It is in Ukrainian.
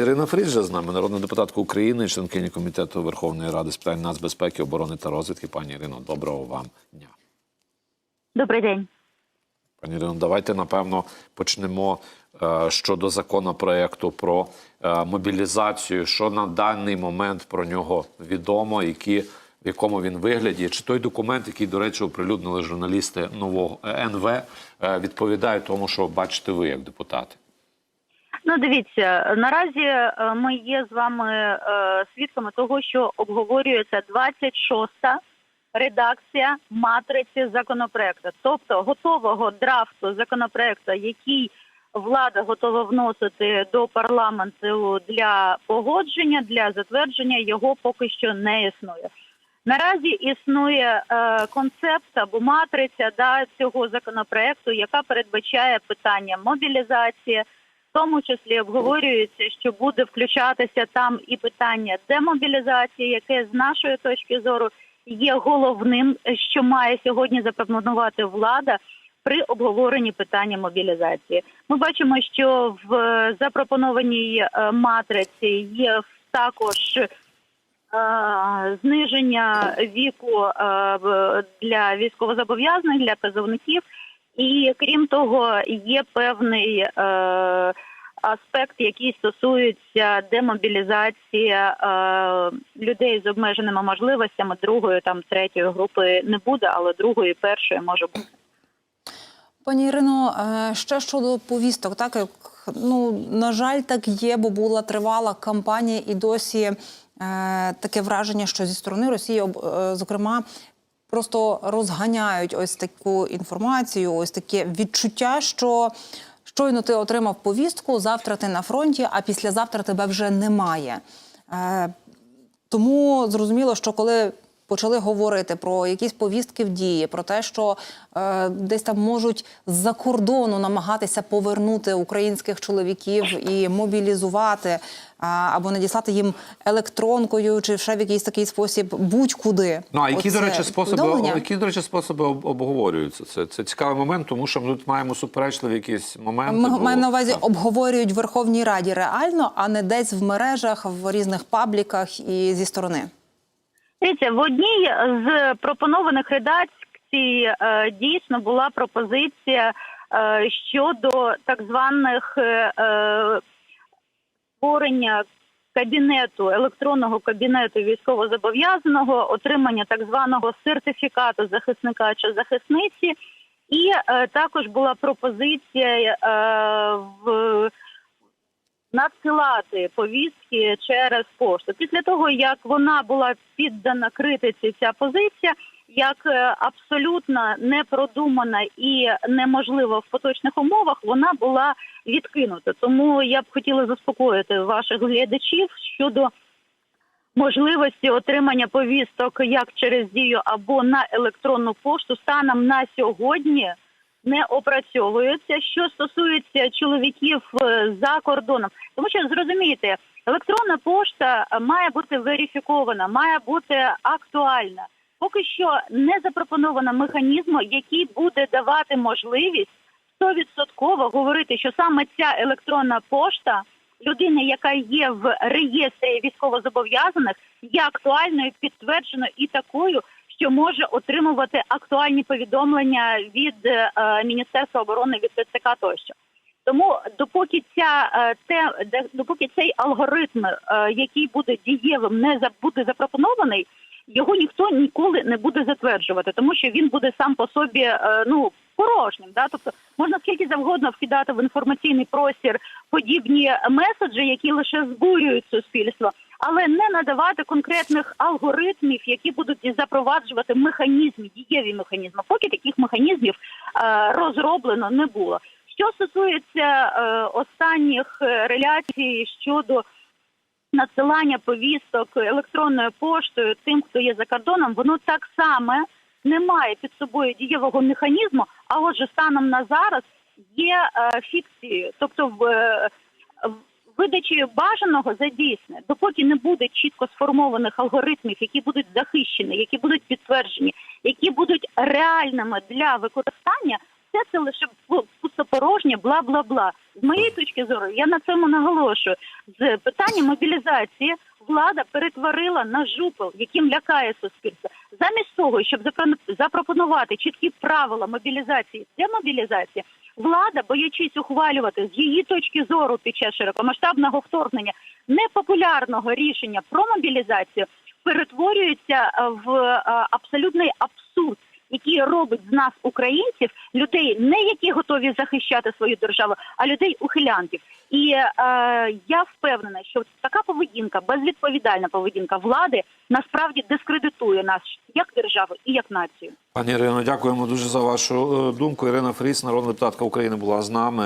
Ірина Фріджа з нами, народна депутатка України, членкиня комітету Верховної Ради з питань нацбезпеки, оборони та розвідки. Пані Ірино, доброго вам дня. Добрий день. Пані Ірино, давайте напевно почнемо е, щодо законопроекту про е, мобілізацію. Що на даний момент про нього відомо, які в якому він вигляді? Чи той документ, який, до речі, оприлюднили журналісти нового НВ, е, відповідає тому, що бачите ви як депутати? Ну, дивіться, наразі е, ми є з вами е, свідками того, що обговорюється 26-та редакція матриці законопроекту, тобто готового драфту законопроекту, який влада готова вносити до парламенту для погодження, для затвердження, його поки що не існує. Наразі існує е, концепт або матриця да, цього законопроекту, яка передбачає питання мобілізації. Тому числі обговорюється, що буде включатися там і питання демобілізації, яке з нашої точки зору є головним, що має сьогодні запропонувати влада при обговоренні питання мобілізації. Ми бачимо, що в запропонованій е, матриці є також е, зниження віку е, для військовозобов'язаних для призовників. І крім того, є певний е, аспект, який стосується демобілізації е, людей з обмеженими можливостями другої, там третьої групи не буде, але другої, першої може бути. Пані Ірино, е, ще щодо повісток, так як ну на жаль, так є, бо була тривала кампанія, і досі е, таке враження, що зі сторони Росії, е, зокрема, просто розганяють ось таку інформацію, ось таке відчуття, що щойно ти отримав повістку, завтра ти на фронті, а післязавтра тебе вже немає. Е, тому зрозуміло, що коли почали говорити про якісь повістки в дії, про те, що е, десь там можуть з-за кордону намагатися повернути українських чоловіків і мобілізувати, а, або надіслати їм електронкою, чи ще в якийсь такий спосіб будь-куди. Ну а які, Оце до речі, способи які, до речі, способи об- обговорюються? Це, це цікавий момент, тому що ми тут маємо суперечливі якісь моменти. Ми бо- маємо на увазі Так. обговорюють в Верховній Раді реально, а не десь в мережах, в різних пабліках і зі сторони. Дивіться, в одній з пропонованих редакцій е, дійсно була пропозиція е, щодо так званих е, створення кабінету електронного кабінету військовозобов'язаного, отримання так званого сертифікату захисника чи захисниці, і також була пропозиція в надсилати повістки через пошту. Після того, як вона була піддана критиці, ця позиція, як е, абсолютно непродумана і неможлива в поточних умовах, вона була відкинута. Тому я б хотіла заспокоїти ваших глядачів щодо можливості отримання повісток як через дію або на електронну пошту станом на сьогодні не опрацьовується. Що стосується чоловіків е, за кордоном, тому що зрозумієте, електронна пошта має бути верифікована, має бути актуальна. Поки що не запропоновано механізму, який буде давати можливість стовідсотково говорити, що саме ця електронна пошта людини, яка є в реєстрі військовозобов'язаних, є актуальною, підтвердженою і такою, що може отримувати актуальні повідомлення від е, Міністерства оборони від ТЦК тощо. Тому допоки ця е, те, допоки цей алгоритм, е, який буде дієвим, не буде запропонований, його ніхто ніколи не буде затверджувати, тому що він буде сам по собі ну порожнім. Да? Тобто можна скільки завгодно вкидати в інформаційний простір подібні меседжі, які лише збурюють суспільство, але не надавати конкретних алгоритмів, які будуть запроваджувати механізми, дієві механізми. Поки таких механізмів е, розроблено не було. Що стосується е, останніх е, реляцій щодо надсилання повісток електронною поштою тим, хто є за кордоном, воно так само не має під собою дієвого механізму. А отже, станом на зараз є фікцією, тобто в видачею бажаного за дійсне, допоки не буде чітко сформованих алгоритмів, які будуть захищені, які будуть підтверджені, які будуть реальними для використання. все це лише пу- пустопорожнє, бла бла бла. З моєї точки зору, я на цьому наголошую. З питання мобілізації влада перетворила на жупел, яким лякає суспільство. Замість того, щоб запро- запропонувати чіткі правила мобілізації, демобілізації, влада, боячись ухвалювати з її точки зору під час широкомасштабного вторгнення непопулярного рішення про мобілізацію, перетворюється е, в е, абсолютний абсурд. Який робить з нас українців людей, не які готові захищати свою державу, а людей ухилянтів. І е, я впевнена, що така поведінка, безвідповідальна поведінка влади, насправді дискредитує нас як державу і як націю. Пані Ірино, дякуємо дуже за вашу е, думку. Ірина Фріс, народна депутатка України, була з нами.